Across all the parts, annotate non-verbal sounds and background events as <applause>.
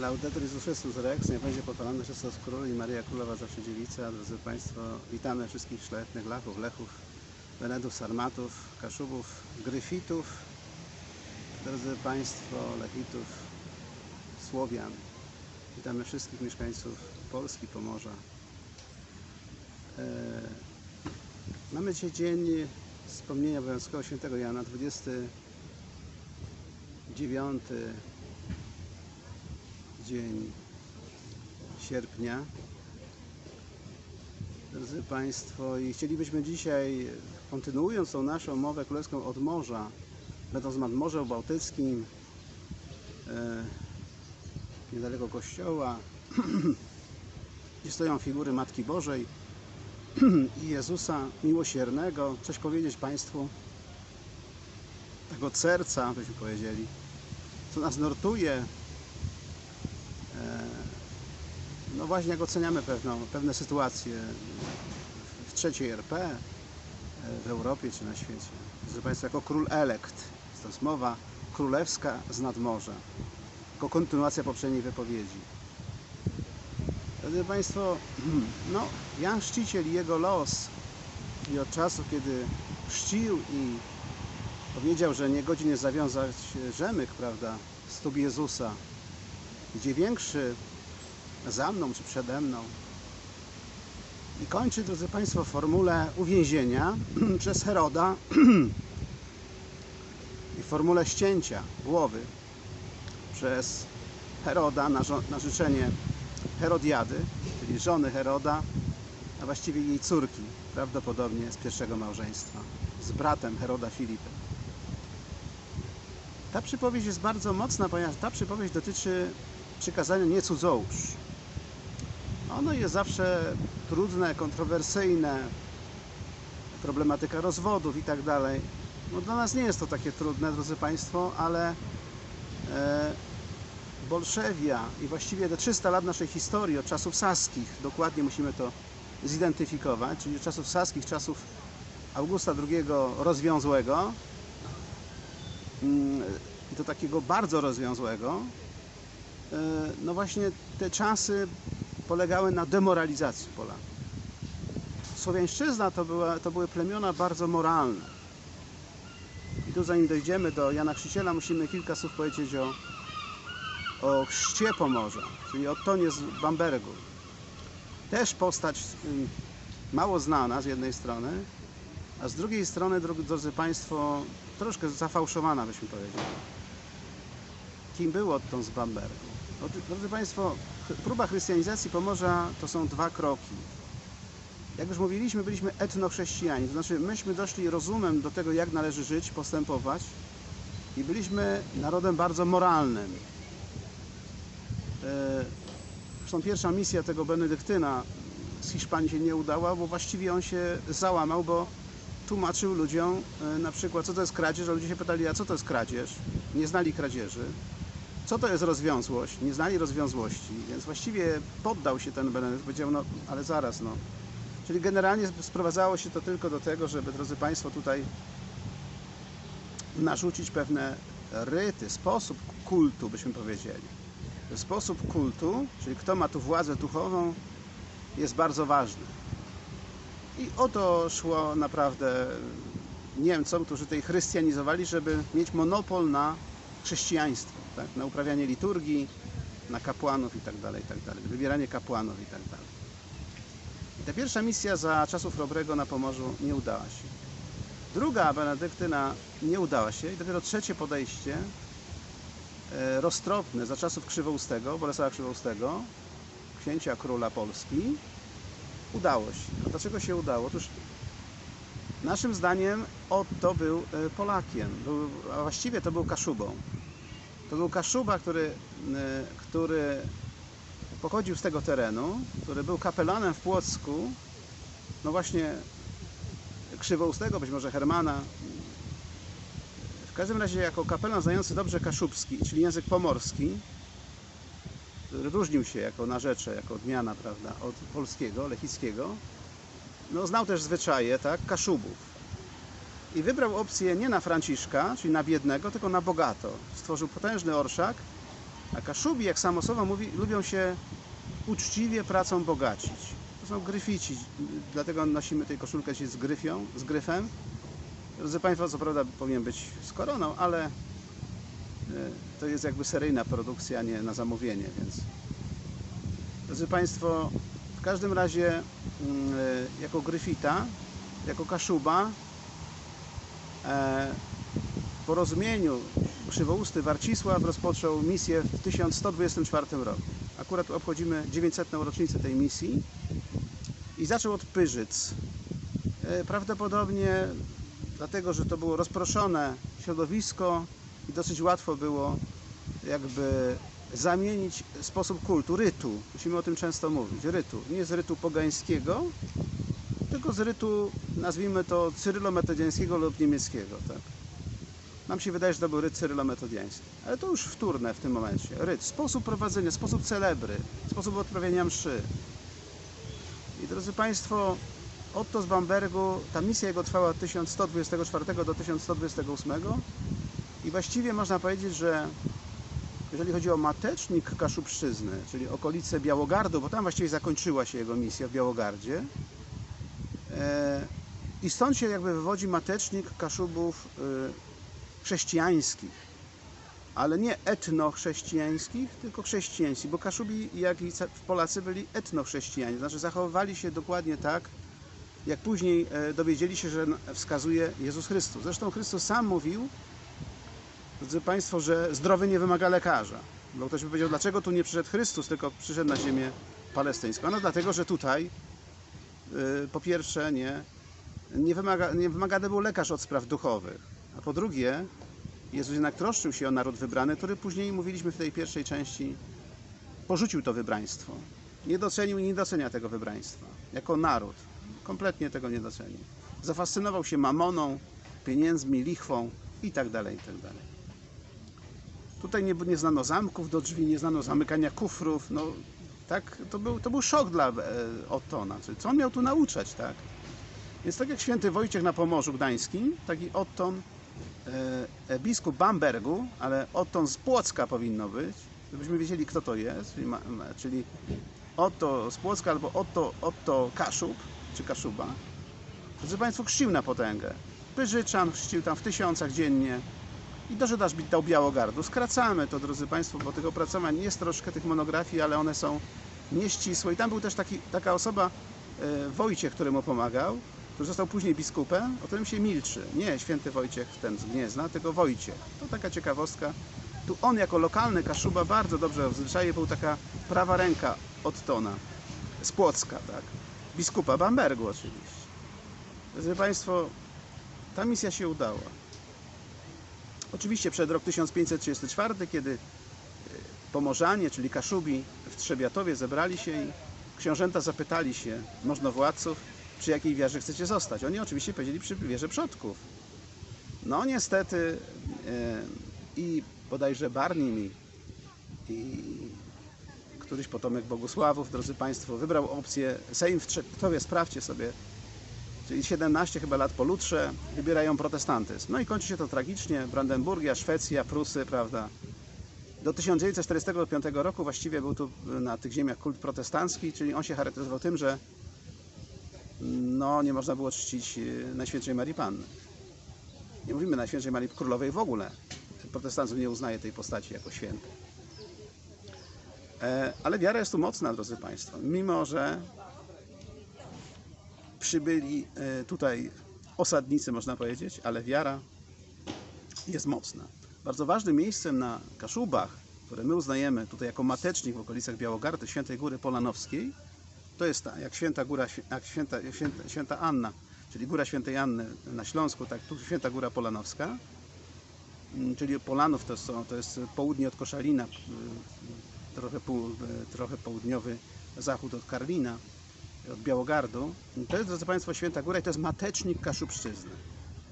Laudetur Jezus Chrystus Rex, nie będzie pochwalony Chrystus Król i Maria Królowa zawsze dziewica. Drodzy Państwo, witamy wszystkich szlachetnych lachów, lechów, wenedów, sarmatów, kaszubów, gryfitów, drodzy Państwo, lechitów, Słowian. Witamy wszystkich mieszkańców Polski, Pomorza. E, mamy dzisiaj dzień wspomnienia obowiązkowego świętego Jana, 29 dzień sierpnia. Drodzy Państwo, i chcielibyśmy dzisiaj, kontynuując tą naszą mowę królewską od morza, będąc nad Morzem Bałtyckim, e, niedaleko kościoła, <clears throat> gdzie stoją figury Matki Bożej <clears throat> i Jezusa Miłosiernego, coś powiedzieć Państwu tego serca, byśmy powiedzieli, co nas nurtuje, no właśnie jak oceniamy pewną, pewne sytuacje w trzeciej RP, e, w Europie czy na świecie. Proszę Państwa, jako król elekt, jest mowa królewska z nadmorza, jako kontynuacja poprzedniej wypowiedzi. Drodzy Państwo, <clears throat> no, Jan Chrzciciel i jego los i od czasu, kiedy chrzcił i powiedział, że nie godzin jest zawiązać rzemyk, prawda, stóp Jezusa, gdzie większy za mną czy przede mną. I kończy, drodzy Państwo, formulę uwięzienia <clears throat> przez Heroda <clears throat> i formulę ścięcia głowy przez Heroda na, na życzenie Herodiady, czyli żony Heroda, a właściwie jej córki, prawdopodobnie z pierwszego małżeństwa, z bratem Heroda Filipem. Ta przypowieść jest bardzo mocna, ponieważ ta przypowieść dotyczy przykazania nie cudzołóż. Ono jest zawsze trudne, kontrowersyjne, problematyka rozwodów i tak dalej. No dla nas nie jest to takie trudne, drodzy Państwo, ale e, Bolszewia i właściwie te 300 lat naszej historii, od czasów saskich, dokładnie musimy to zidentyfikować, czyli od czasów saskich, czasów Augusta II rozwiązłego, mm, i to takiego bardzo rozwiązłego, no właśnie te czasy polegały na demoralizacji Polaków. Słowiańszczyzna to, była, to były plemiona bardzo moralne. I tu zanim dojdziemy do Jana Chrzciciela, musimy kilka słów powiedzieć o, o chrzcie Pomorza, czyli o Tonie z Bambergu. Też postać ym, mało znana z jednej strony, a z drugiej strony, drodzy Państwo, troszkę zafałszowana byśmy powiedzieli. Kim był Otton z Bambergu? Drodzy Państwo, próba chrystianizacji Pomorza to są dwa kroki. Jak już mówiliśmy, byliśmy etnochrześcijanie, to znaczy myśmy doszli rozumem do tego, jak należy żyć, postępować i byliśmy narodem bardzo moralnym. E, Zresztą pierwsza misja tego Benedyktyna z Hiszpanii się nie udała, bo właściwie on się załamał, bo tłumaczył ludziom e, na przykład, co to jest kradzież, a ludzie się pytali, a co to jest kradzież? Nie znali kradzieży. Co to jest rozwiązłość? Nie znali rozwiązłości, więc właściwie poddał się ten Benedykt, powiedział, no ale zaraz, no. Czyli generalnie sprowadzało się to tylko do tego, żeby, drodzy Państwo, tutaj narzucić pewne ryty, sposób kultu, byśmy powiedzieli. Sposób kultu, czyli kto ma tu władzę duchową, jest bardzo ważny. I o to szło naprawdę Niemcom, którzy tutaj chrystianizowali, żeby mieć monopol na chrześcijaństwo, tak? na uprawianie liturgii, na kapłanów i tak dalej, i tak wybieranie kapłanów i tak. I ta pierwsza misja za czasów Robrego na Pomorzu nie udała się. Druga Benedyktyna nie udała się i dopiero trzecie podejście e, roztropne za czasów Krzywoustego, Bolesława Krzywoustego, księcia króla Polski, udało się. A dlaczego się udało? Otóż naszym zdaniem Otto był e, Polakiem, był, a właściwie to był Kaszubą. To był Kaszuba, który, e, który pochodził z tego terenu, który był kapelanem w Płocku, no właśnie Krzywoustego, być może Hermana. W każdym razie jako kapelan znający dobrze kaszubski, czyli język pomorski, różnił się jako narzecze, jako odmiana, prawda, od polskiego, lechickiego, no znał też zwyczaje, tak, kaszubów. I wybrał opcję nie na Franciszka, czyli na biednego, tylko na bogato. Stworzył potężny orszak A Kaszubi, jak samo słowo mówi, lubią się uczciwie pracą bogacić. To są gryfici, dlatego nosimy tej koszulkę dzisiaj z gryfią, z gryfem. Drodzy Państwo, co prawda powinien być z koroną, ale e, to jest jakby seryjna produkcja, nie na zamówienie, więc Drodzy Państwo, w każdym razie mm, e, jako gryfita, jako kaszuba porozumieniu krzywousty Warcisław rozpoczął misję w 1124 roku. Akurat obchodzimy 900. rocznicę tej misji i zaczął od Pyrzyc. E, Prawdopodobnie dlatego, że to było rozproszone środowisko i dosyć łatwo było jakby zamienić sposób kultu, rytu. Musimy o tym często mówić. Rytu. Nie z rytu pogańskiego, tylko z rytu, nazwijmy to, cyrylo-metodiańskiego lub niemieckiego. Tak? Nam się wydaje, że to był ryt cyrylo-metodiański. Ale to już wtórne w tym momencie. Ryt, sposób prowadzenia, sposób celebry, sposób odprawiania mszy. I drodzy Państwo, Otto z Bambergu, ta misja jego trwała od 1124 do 1128 i właściwie można powiedzieć, że jeżeli chodzi o matecznik Kaszubszczyzny, czyli okolice Białogardu, bo tam właściwie zakończyła się jego misja w Białogardzie, i stąd się jakby wywodzi matecznik Kaszubów e, chrześcijańskich, ale nie etnochrześcijańskich, tylko chrześcijańskich, bo Kaszubi, jak i Polacy byli etnochrześcijanie, znaczy zachowywali się dokładnie tak, jak później e, dowiedzieli się, że wskazuje Jezus Chrystus. Zresztą Chrystus sam mówił, drodzy Państwo, że zdrowy nie wymaga lekarza. Bo ktoś by powiedział, dlaczego tu nie przyszedł Chrystus, tylko przyszedł na ziemię palestyńską. No dlatego, że tutaj po pierwsze nie, nie, wymaga, nie wymagany był lekarz od spraw duchowych, a po drugie Jezus jednak troszczył się o naród wybrany, który później, mówiliśmy w tej pierwszej części, porzucił to wybraństwo. Nie docenił i nie docenia tego wybraństwa. Jako naród. Kompletnie tego nie docenił. Zafascynował się mamoną, pieniędzmi, lichwą i tak dalej, i tak dalej. Tutaj nie, nie znano zamków do drzwi, nie znano zamykania kufrów. No, tak, to, był, to był szok dla e, Ottona. Czyli Co on miał tu nauczać, tak? Więc tak jak święty Wojciech na Pomorzu Gdańskim, taki Otton, e, e, biskup Bambergu, ale Otton z Płocka powinno być, żebyśmy wiedzieli kto to jest, czyli, ma, czyli Otto z Płocka albo Otto, Otto Kaszub, czy Kaszuba. Drodzy Państwo, chrzcił na potęgę. Pyżyczan chrzcił tam w tysiącach dziennie i doszedł aż do Białogardu. Skracamy to, drodzy Państwo, bo tych opracowań jest troszkę, tych monografii, ale one są nieścisłe. I tam był też taki, taka osoba, e, Wojciech, który mu pomagał, który został później biskupem, o którym się milczy. Nie święty Wojciech ten z Gniezna, tylko Wojciech. To taka ciekawostka. Tu on jako lokalny Kaszuba bardzo dobrze w zwyczaju był taka prawa ręka Ottona, z Płocka, tak. Biskupa Bambergu oczywiście. Drodzy Państwo, ta misja się udała. Oczywiście przed rok 1534, kiedy e, Pomorzanie, czyli Kaszubi w Trzebiatowie zebrali się i książęta zapytali się możnowładców, przy jakiej wierze chcecie zostać. Oni oczywiście powiedzieli przy wierze przodków. No niestety e, i bodajże Barnim i, i któryś potomek Bogusławów, drodzy Państwo, wybrał opcję Sejm w Trzebiatowie, sprawdźcie sobie, czyli 17 chyba lat po Lutrze, wybierają protestantyzm. No i kończy się to tragicznie. Brandenburgia, Szwecja, Prusy, prawda. Do 1945 roku właściwie był tu na tych ziemiach kult protestancki, czyli on się charakteryzował tym, że no, nie można było czcić e, Najświętszej Marii Panny. Nie mówimy Najświętszej Marii Królowej w ogóle. Protestantyzm nie uznaje tej postaci jako świętej. E, Ale wiara jest tu mocna, drodzy Państwo. Mimo, że przybyli e, tutaj osadnicy, można powiedzieć, ale wiara jest mocna. Bardzo ważnym miejscem na Kaszubach, które my uznajemy tutaj jako matecznik w okolicach Białogardy, Świętej Góry Polanowskiej, to jest ta, jak Święta Góra, jak święta, święta, święta Anna, czyli Góra Świętej Anny na Śląsku, tak tu Święta Góra Polanowska, Mm, czyli Polanów to, są, to jest południe od Koszalina, y, trochę, pół, y, trochę południowy zachód od Karlina, od Białogardu. To jest, drodzy Państwo, Święta Góra i to jest matecznik Kaszubszczyzny,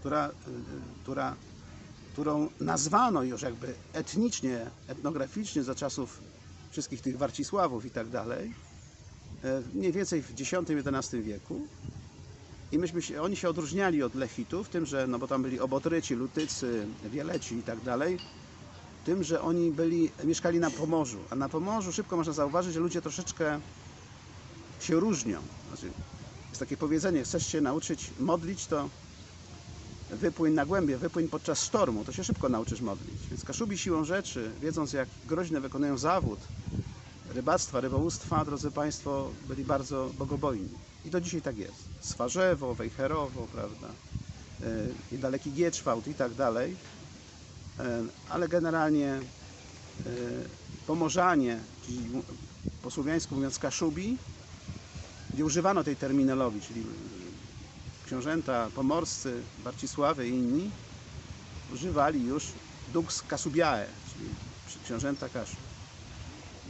która, y, która, którą nazwano już jakby etnicznie, etnograficznie za czasów wszystkich tych Warcisławów i tak dalej, e, mniej więcej w X-XI wieku. I myśmy się, oni się odróżniali od Lechitów, tym, że, no bo tam byli Obotryci, Lutycy, Wieleci i tak dalej. tym, że oni byli, mieszkali na Pomorzu. A na Pomorzu szybko można zauważyć, że ludzie troszeczkę się różnią. Znaczy, jest takie powiedzenie, chcesz się nauczyć modlić, to wypłyń na głębie, wypłyń podczas sztormu, to się szybko nauczysz modlić. Więc Kaszubi siłą rzeczy, wiedząc jak groźne wykonują zawód rybactwa, rybołówstwa, drodzy Państwo, byli bardzo bogobojni. I do dzisiaj tak jest. Swarzewo, Wejherowo, prawda, yy, niedaleki Gieczwałt i tak dalej. Yy, Ale generalnie yy, Pomorzanie, czyli po słowiańsku mówiąc Kaszubi, gdzie używano tej terminologii, czyli książęta pomorscy, Barcisławy i inni, używali już dux Kasubiae, czyli książęta Kaszub.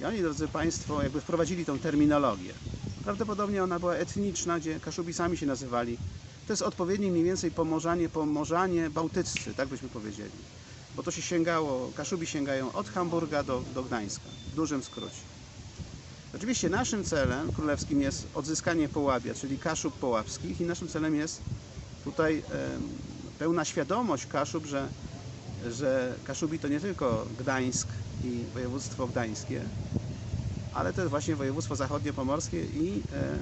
I oni, drodzy Państwo, jakby wprowadzili tą terminologię. Prawdopodobnie ona była etniczna, gdzie Kaszubi sami się nazywali. To jest odpowiedni mniej więcej pomorzanie, pomorzanie bałtyccy, tak byśmy powiedzieli. Bo to się sięgało, Kaszubi sięgają od Hamburga do, do Gdańska, w dużym skrócie. Oczywiście naszym celem królewskim jest odzyskanie Połabia, czyli Kaszub Połapskich i naszym celem jest tutaj pełna świadomość Kaszub, że, że Kaszubi to nie tylko Gdańsk i województwo gdańskie, ale to jest właśnie województwo zachodnio-pomorskie i, e, e,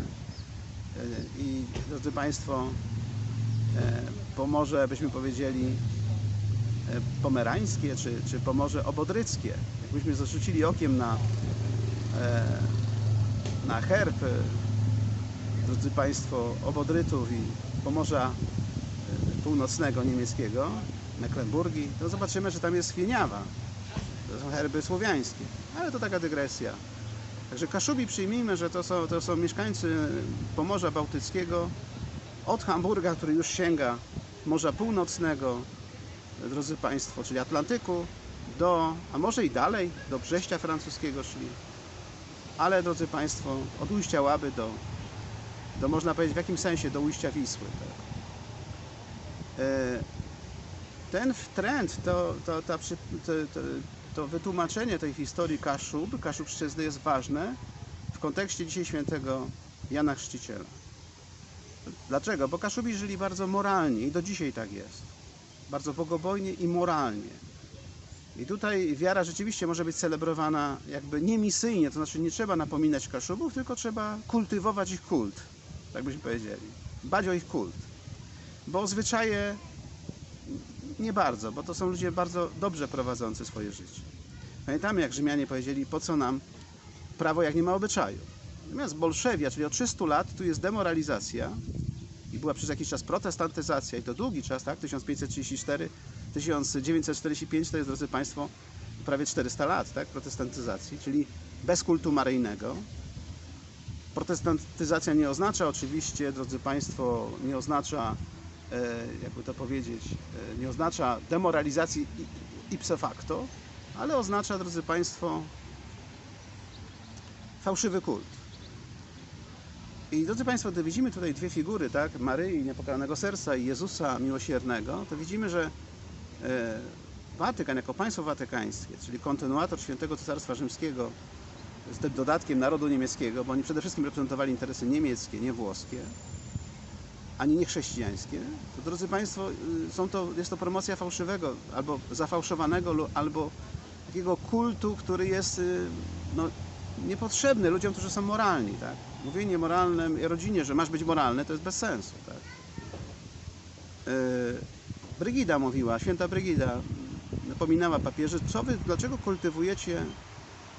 i drodzy Państwo, e, Pomorze, byśmy powiedzieli, pomerańskie, czy, czy Pomorze obodryckie. Jakbyśmy zarzucili okiem na, na herb, drodzy Państwo, obodrytów i Pomorza e, Północnego niemieckiego, Mecklenburgii, to zobaczymy, że tam jest Wieniawa. To są herby słowiańskie, ale to taka dygresja. Także Kaszubi przyjmijmy, że to są, to są mieszkańcy Pomorza Bałtyckiego od Hamburga, który już sięga Morza Północnego, drodzy Państwo, czyli Atlantyku, do, a może i dalej, do Brześcia francuskiego szli. Ale, drodzy Państwo, od ujścia Łaby do, do można powiedzieć, w jakim sensie, do ujścia Wisły. Tak. E, Ten trend, to, to, to, to wytłumaczenie tej historii Kaszub, Kaszubszczyzny jest ważne w kontekście dzisiaj świętego Jana Chrzciciela. Dlaczego? Bo Kaszubi żyli bardzo moralnie i do dzisiaj tak jest. Bardzo bogobojnie i moralnie. I tutaj wiara rzeczywiście może być celebrowana jakby nie misyjnie, to znaczy nie trzeba napominać Kaszubów, tylko trzeba kultywować ich kult, tak byśmy powiedzieli. Dbać o ich kult. Bo zwyczaje nie bardzo, bo to są ludzie bardzo dobrze prowadzący swoje życie. Pamiętamy, jak Rzymianie powiedzieli, po co nam prawo, jak nie ma obyczaju. Natomiast Bolszewia, czyli od 300 lat, tu jest demoralizacja i była przez jakiś czas protestantyzacja i to długi czas, tak? 1534, 1945 to jest, drodzy Państwo, prawie 400 lat, tak? Protestantyzacji, czyli bez kultu maryjnego. Protestantyzacja nie oznacza oczywiście, drodzy Państwo, nie oznacza, e, jakby to powiedzieć, e, nie oznacza demoralizacji ipso facto, ale oznacza, drodzy Państwo, fałszywy kult. I drodzy Państwo, gdy widzimy tutaj dwie figury, tak, Maryi Niepokalanego Serca i Jezusa Miłosiernego, to widzimy, że Watykan jako państwo watykańskie, czyli kontynuator Świętego Cesarstwa Rzymskiego z tym dodatkiem narodu niemieckiego, bo oni przede wszystkim reprezentowali interesy niemieckie, nie włoskie, ani nie chrześcijańskie, to drodzy Państwo, y, są to, jest to promocja fałszywego, albo zafałszowanego, albo takiego kultu, który jest y, no, niepotrzebny ludziom, którzy są moralni. Tak? Mówienie moralne rodzinie, że masz być moralny, to jest bez sensu. Tak? Yy, Brygida mówiła, święta Brygida napominała papieży, co wy, dlaczego kultywujecie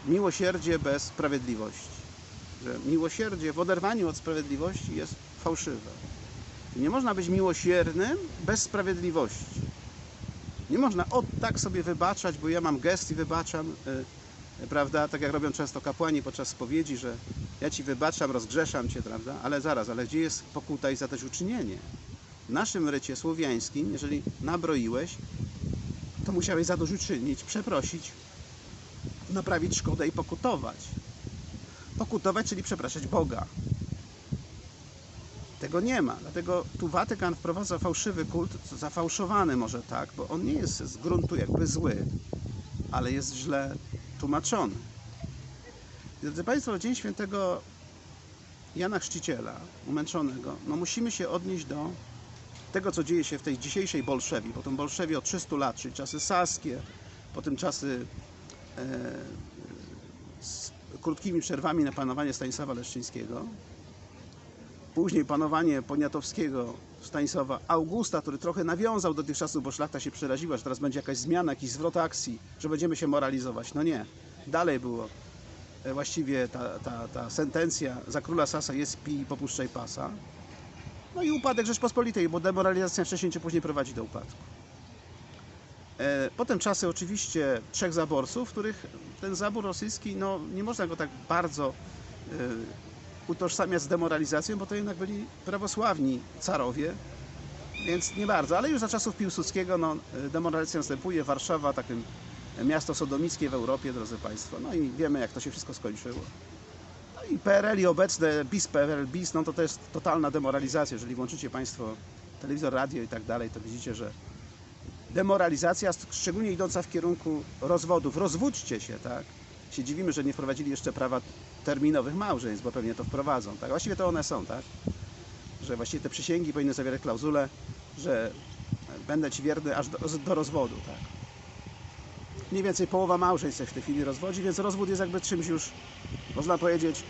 miłosierdzie bez sprawiedliwości? Że miłosierdzie w oderwaniu od sprawiedliwości jest fałszywe. Nie można być miłosiernym bez sprawiedliwości. Nie można od tak sobie wybaczać, bo ja mam gest i wybaczam, y, prawda? Tak jak robią często kapłani podczas spowiedzi, że ja ci wybaczam, rozgrzeszam cię, prawda? Ale zaraz, ale gdzie jest pokuta i zadośćuczynienie? W naszym rycie słowiańskim, jeżeli nabroiłeś, to musiałeś zadośćuczynić, przeprosić, naprawić szkodę i pokutować. Pokutować, czyli przepraszać Boga. Tego nie ma. Dlatego tu Watykan wprowadza fałszywy kult, zafałszowany może tak, bo on nie jest z gruntu jakby zły, ale jest źle tłumaczony. Drodzy Państwo, Dzień Świętego Jana Chrzciciela, umęczonego, no musimy się odnieść do tego, co dzieje się w tej dzisiejszej Bolszewi, bo tą Bolszewie od 300 lat, czyli czasy saskie, Potem czasy e, z krótkimi przerwami na panowanie Stanisława Leszczyńskiego. Później panowanie Poniatowskiego, Stanisława Augusta, który trochę nawiązał do tych czasów, bo szlachta się przeraziła, że teraz będzie jakaś zmiana, jakiś zwrot akcji, że będziemy się moralizować. No nie. Dalej było e, właściwie ta, ta, ta sentencja za króla Sasa jest pi, popuszczaj pasa. No i upadek Rzeczpospolitej, bo demoralizacja wcześniej czy później prowadzi do upadku. E, Potem czasy oczywiście trzech zaborców, których ten zabór rosyjski, no nie można go tak bardzo e, utożsamiać z demoralizacją, bo to jednak byli prawosławni carowie, więc nie bardzo. Ale już za czasów Piłsudskiego no, e, demoralizacja następuje. Warszawa, takie miasto sodomickie w Europie, drodzy Państwo. No i wiemy, jak to się wszystko skończyło. I PRL i obecne BIS, PRL, BIS, no to to jest totalna demoralizacja. Jeżeli włączycie Państwo telewizor, radio i tak dalej, to widzicie, że demoralizacja, szczególnie idąca w kierunku rozwodów. Rozwódźcie się, tak? Się dziwimy, że nie wprowadzili jeszcze prawa terminowych małżeństw, bo pewnie to wprowadzą, tak? Właściwie to one są, tak? Że właściwie te przysięgi powinny zawierać klauzulę, że będę Ci wierny aż do, do rozwodu, tak? Mniej więcej połowa małżeństw się w tej chwili rozwodzi, więc rozwód jest jakby czymś już, można powiedzieć,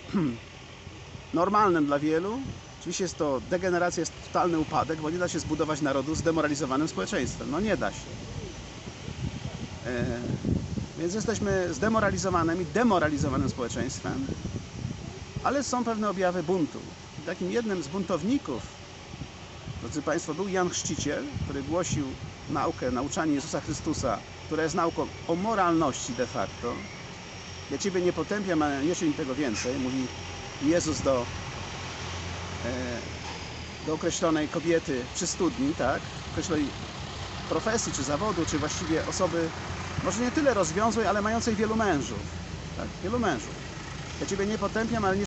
<clears throat> normalnym dla wielu. Oczywiście jest to degeneracja, jest totalny upadek, bo nie da się zbudować narodu zdemoralizowanym społeczeństwem. No nie da się. E, więc jesteśmy zdemoralizowanym i demoralizowanym społeczeństwem, ale są pewne objawy buntu. Takim jednym z buntowników, drodzy Państwo, był Jan Chrzciciel, który głosił naukę, nauczanie Jezusa Chrystusa, która jest nauką o moralności de facto. Ja Ciebie nie potępiam, ale nie czyń tego więcej, mówi Jezus do e, do określonej kobiety przy studni, tak? Określonej profesji, czy zawodu, czy właściwie osoby, może nie tyle rozwiązłej, ale mającej wielu mężów, tak? Wielu mężów. Ja Ciebie nie potępiam, ale nie